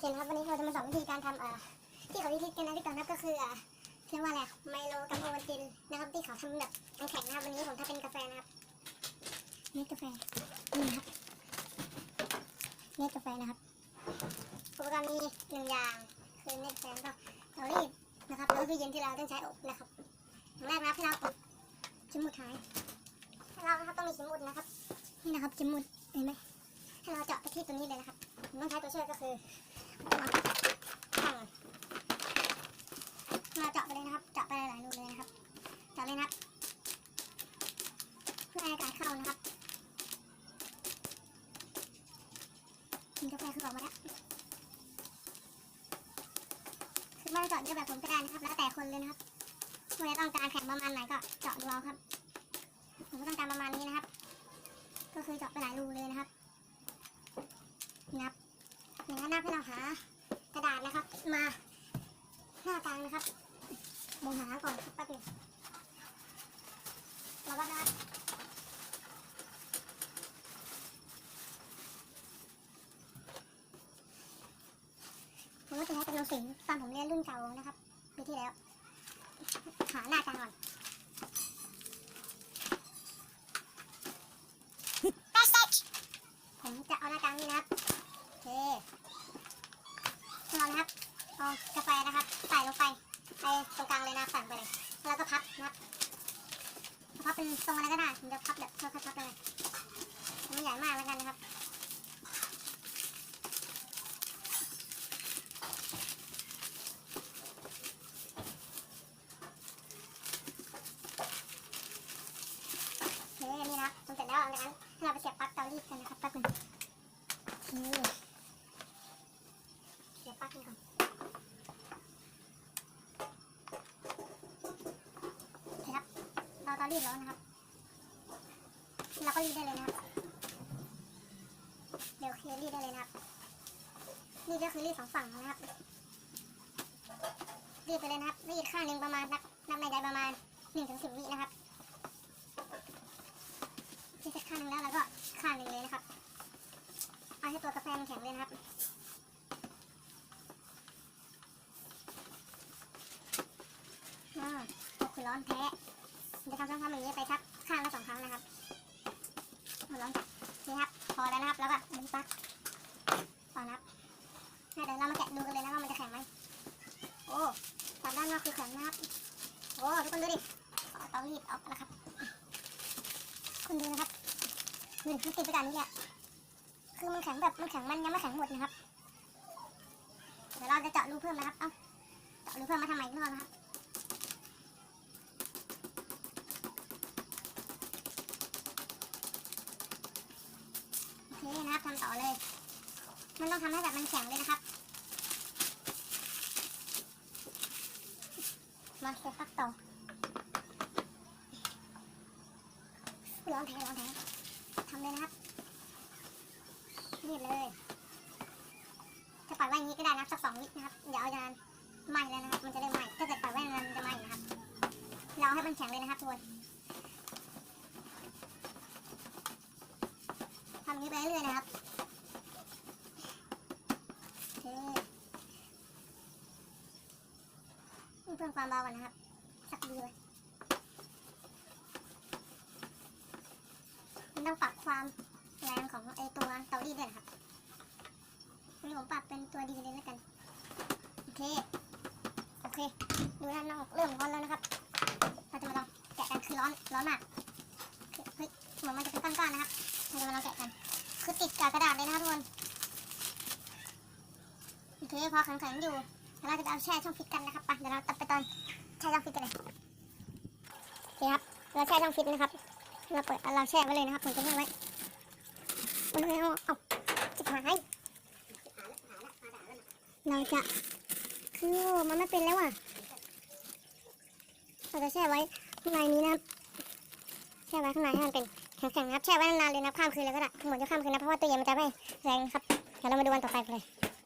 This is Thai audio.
เคนครับวันนี้เราจะมาสอนวิธีการทำเอ่อที่เขาวิธีกันนะที่ก่อนนะครับก็คือเอ่อเรียกว่าอะไรไมโลกับโอวัลตินนะครับที่เขาทำแบบแข็งนะครับวันนี้ผมทำเป็นกาแฟนะครับเม็ดกาแฟนี่นะครับเม็ดกาแฟนะครับอุปกรณ์มีหนึ่งอย่างคือเม็ดกาแฟก็เตารีดนะครับแล้วก็คือเย็นที่เราต้องใช้อบนะครับอย่างแรกนะครับให้เราอบชิมหมุดหายให้เรานะครับต้องมีชิมหมุดนะครับนี่นะครับชิมหมุดเห็นไหม ให้เราเจาะไปที่ตัวนี้เลยนะครับผมต้องใช้ตัวช่วยก็คือมาเจาะไปเลยนะครับ เจาะไปหลายๆรูเลยนะครับ เจาะเลยนะครับ เพื่อให้อากาศเข้านะครับกินกาแฟคือออกมาแล้วคือไม่เจาะเยอะแบบผมก็ได้นะครับ แล้วแต่คนเลยนะครับคุณจะต้องการแข็งประมาณไหนก็เจาะดูเอาครับ ผมก็ต้องการประมาณนี้นะครับ ก็คือเจาะไปหลายรูเลยนะครับ นับอย่งนั้นนับให้เราหากระดาษนะครับ มาหน้ากลางนะครับมองหาก่อนครับแป๊บหนึงรอแป๊บนะครับผมก็จะใช้กำลังสิงตอนผมเรียนรุ่นเก่านะครับปีที่แล้ว หาหน้ากลางก่อนผมจะเอาหน้ากลางนี่นะครับ โอเค เรานะครับเอากาแฟนะครับใส่ลงไปไปตรงกลางเลยนะสั่งไปเลย แล้วก็พับนะครับพับเป็นทรงอะไรก็ได้ผมจะพับแบบค่อยๆพับไปเลยไม่ใหญ่มากแล้วกันนะครับนี่นะครับทำเสร็จแล้วเอางั้นให้เราไปเสียบปลั๊กเตารีดกันนะครับแป๊บนึงโอเคเสียบ ปลั๊กกันก่อนครับ เราเตารีดแล้วนะครับ เราก็รีดได้เลยนะครับ เดี๋ยวเครีดได้เลยนะครับ นี่ก็คือรีดสองฝั่งนะครับ รีดไปเลยนะครับ รีดข้างหนึ่งประมาณนับนับในใจประมาณหนึ่งถึงสิบวินะครับรีดเสร็จข้างหนึ่งแล้วเราก็ข้างหนึ่งเลยนะครับ เอาให้ตัวกาแฟมันแข็งเลยนะครับ อ่าตก คือร้อนแท้จะทำซ้ำๆอย่างนี้ไปสักข้างละสองครั้งนะครับเอาลองจับนี่ครับ พอแล้วนะครับ แล้วก็อันนี้ปักต่อนะครับอะเดี๋ยวเรามาแกะดูกันเลยนะว่ามันจะแข็งไหมโอ้ตัดด้านนอกคือแข็งนะครับ โอ้ทุกคนดูดิเอาเตารีดออกแล้วครับ คุณดูนะครับดูดิมันติดไปกับอันนี้แหละคือมันแข็งแบบมันแข็งมันยังไม่แข็งหมดนะครับ เดี๋ยวเราจะเจาะรูเพิ่มนะครับ เอ้า เจาะรูเพิ่มมาทำไมอีกรอบนะครับ โอเค นะครับทำต่อเลย มันต้องทำให้แบบมันแข็งเลยนะครับ มาเสียบปลั๊กต่อร้อนแท้ร้อนแท้ทำเลยนะครับรีดเลยจะปล่อยไว้อย่างนี้ก็ได้นะสักสองวินะครับ เดี๋ยวเอาจะไหม้แล้วนะครับ มันจะเริ่มไหม้ถ้าเกิดปล่อยไว้นานๆมันจะไหม้นะครับ เราเอาให้มันแข็งเลยนะครับทุกคน ทำอย่างนี้ ไปเรื่อยนะครับเคเพิ่มความเบาก่อนนะครับ สักดีเลยมันต้องปรับความแรงของไอตัวเตารีดด้วยนะครับวันนี้ผมปรับเป็นตัวดีเลยแล้วกัน โอเค โอเค ดูด้านนอกเริ่มร้อนแล้วนะครับ เราจะมาลองแกะกันคือร้อน ร้อนมากเฮ้ย เหมือนมันจะเป็นก้อนๆนะครับเราจะมาลองแกะกัน คือติดกับกระดาษเลยนะครับทุกคนโอเคพอแข็งๆอยู่แล้วเราจะเอาแช่ช่องฟิตกันนะครับไปเดี๋ยวเราตัดไปตอนแช่ช่องฟิตกันเลยโอเคครับเราแช่ช่องฟิตนะครับเราเปิดเราแช่ไว้เลยนะครับผมจะแช่ไว้มันไม่เอาเอาจิบหายเราจะคือมันไม่เป็นแล้วอะเราจะแช่ไว้ข้างในนี้นะครับ แช่ไว้ข้างในให้มันเป็นแข็งๆนะครับแช่ไว้นานๆเลยนะข้ามคืนเลยก็ได้เหมดจะข้ามคืนนะเพราะว่าตู้เย็นมันจะไม่แรงครับเดี๋ยวเรามาดูวันต่อไปกันเลย